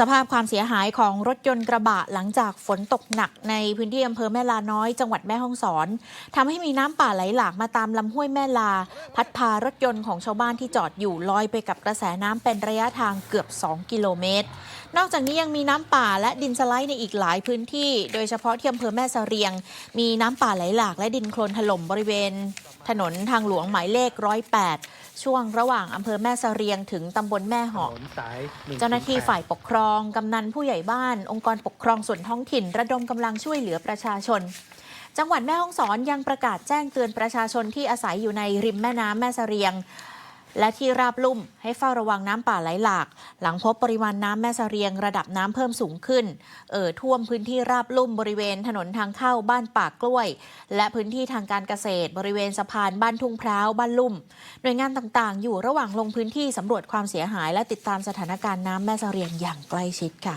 สภาพความเสียหายของรถยนต์กระบะหลังจากฝนตกหนักในพื้นที่อำเภอแม่ลาน้อยจังหวัดแม่ฮ่องสอนทำให้มีน้ำป่าไหลหลากมาตามลำห้วยแม่ลา พัดพารถยนต์ของชาวบ้านที่จอดอยู่ลอยไปกับกระแสน้ำเป็นระยะทางเกือบ 2 กิโลเมตร นอกจากนี้ยังมีน้ำป่าและดินสไลด์ในอีกหลายพื้นที่ โดยเฉพาะที่อำเภอแม่เสรียง มีน้ำป่าไหลหลากและดินโคลนถล่มบริเวณ ถนนทางหลวงหมายเลขร้อยแปดช่วงระหว่างอำเภอแม่เสรียงถึงตำบลแม่เหาะถนนสาย108เจ้าหน้าที่ฝ่ายปกครอง กำนันผู้ใหญ่บ้าน องค์กรปกครองส่วนท้องถิ่น ระดมกำลังช่วยเหลือประชาชน จังหวัดแม่ฮ่องสอนยังประกาศแจ้งเตือนประชาชนที่อาศัยอยู่ในริมแม่น้ำแม่เสรียง และที่ราบลุ่มให้เฝ้าระวังน้ำป่าไหลหลาก หลังพบปริมาณน้ำแม่เสรียงระดับน้ำเพิ่มสูงขึ้น เอ่อท่วมพื้นที่ราบลุ่มบริเวณถนนทางเข้าบ้านปากกล้วย และพื้นที่ทางการเกษตร บริเวณสะพานบ้านทุ่งพร้าวบ้านลุ่ม หน่วยงานต่างๆ อยู่ระหว่างลงพื้นที่สำรวจความเสียหาย และติดตามสถานการณ์น้ำแม่สเสรียงอย่างใกล้ชิดค่ะ